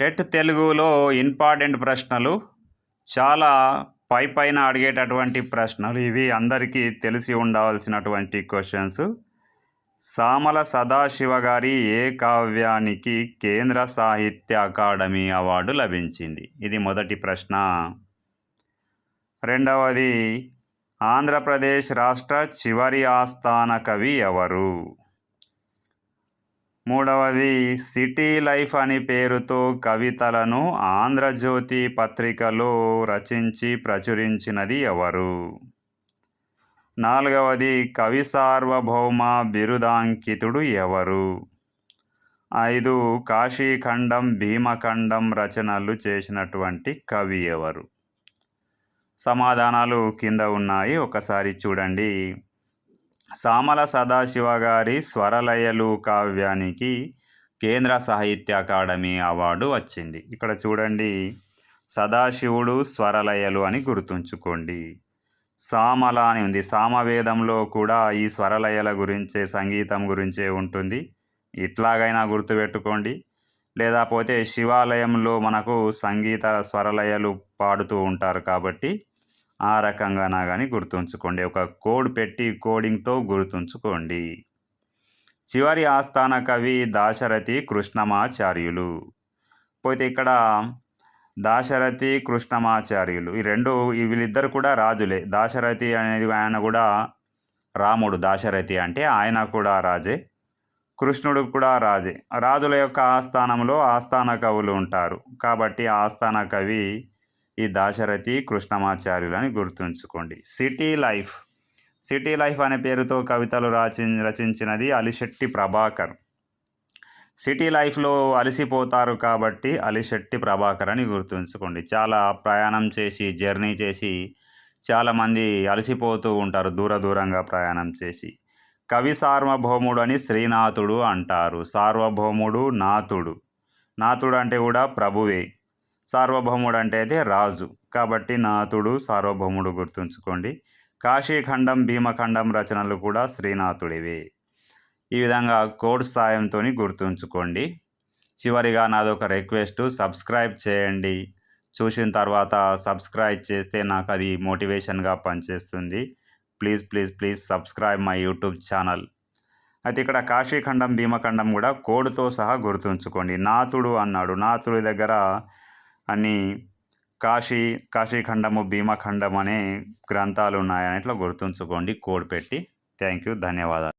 TET తెలుగులో important ప్రశ్నలు చాలా పై పైన అడిగేటటువంటి ప్రశ్నలు ఇవి అందరికీ తెలిసి ఉండవలసినటువంటి క్వశ్చన్స్ సామల సదాశివ గారి ఏ కావ్యానికి కేంద్ర సాహిత్య అకాడమీ అవార్డు లభించింది. ఇది మొదటి ప్రశ్న. రెండవది ఆంధ్రప్రదేశ్ రాష్ట్ర చివరి ఆస్థాన కవి ఎవరు? మూడవది సిటీ లైఫ్ అని పేరుతో కవితలను ఆంధ్రజ్యోతి పత్రికలో రచించి ప్రచురించినది ఎవరు? నాలుగవది కవి సార్వభౌమ బిరుదాంకితుడు ఎవరు? ఐదు కాశీఖండం భీమఖండం రచనలు చేసినటువంటి కవి ఎవరు? సమాధానాలు కింద ఉన్నాయి ఒకసారి చూడండి. సామల సదాశివ గారి స్వరలయలు కావ్యానికి కేంద్ర సాహిత్య అకాడమీ అవార్డు వచ్చింది. ఇక్కడ చూడండి సదాశివుడు స్వరలయలు అని గుర్తుంచుకోండి. సామల అని ఉంది. సామవేదంలో కూడా ఈ స్వరలయల గురించే సంగీతం గురించే ఉంటుంది. ఇట్లాగైనా గుర్తుపెట్టుకోండి. లేకపోతే శివాలయంలో మనకు సంగీత స్వరలయలు పాడుతూ ఉంటారు కాబట్టి ఆ రకంగానా కానీ గుర్తుంచుకోండి. ఒక కోడ్ పెట్టి కోడింగ్తో గుర్తుంచుకోండి. చివరి ఆస్థాన కవి దాశరథి కృష్ణమాచార్యులు. పోతే ఇక్కడ దాశరథి కృష్ణమాచార్యులు. ఈ రెండు వీళ్ళిద్దరు కూడా రాజులే. దాశరథి అనేది ఆయన కూడా రాముడు. దాశరథి అంటే ఆయన కూడా రాజే. కృష్ణుడు కూడా రాజే. రాజుల యొక్క ఆస్థానంలో ఆస్థాన కవులు ఉంటారు. కాబట్టి ఆస్థాన కవి ఈ దాశరథి కృష్ణమాచార్యులు అని గుర్తుంచుకోండి. City life. సిటీ లైఫ్ అనే పేరుతో కవితలు రచి రచించినది అలిశెట్టి ప్రభాకర్. సిటీ లైఫ్లో అలసిపోతారు కాబట్టి అలిశెట్టి ప్రభాకర్ అని గుర్తుంచుకోండి. చాలా ప్రయాణం చేసి జర్నీ చేసి చాలామంది అలసిపోతూ ఉంటారు దూర దూరంగా ప్రయాణం చేసి. కవి సార్వభౌముడు అని శ్రీనాథుడు అంటారు. సార్వభౌముడు నాథుడు. నాథుడు అంటే కూడా ప్రభువే. సార్వభౌముడు అంటే అయితే రాజు. కాబట్టి నాథుడు సార్వభౌముడు గుర్తుంచుకోండి. కాశీఖండం భీమఖండం రచనలు కూడా శ్రీనాథుడివి. ఈ విధంగా కోడ్ సాయంతో గుర్తుంచుకోండి. చివరిగా నాదొక రిక్వెస్ట్ సబ్స్క్రైబ్ చేయండి. చూసిన తర్వాత సబ్స్క్రైబ్ చేస్తే నాకు అది మోటివేషన్గా పనిచేస్తుంది. Please please please subscribe my YouTube channel. అయితే ఇక్కడ కాశీఖండం భీమఖండం కూడా కోడ్తో సహా గుర్తుంచుకోండి. నాథుడు అన్నాడు. నాథుడి దగ్గర అని కాశీ కాశీఖండము భీమఖండం అనే గ్రంథాలు ఉన్నాయని ఇట్లా గుర్తుంచుకోండి కోడ్ పెట్టి. థ్యాంక్ యూ ధన్యవాదాలు.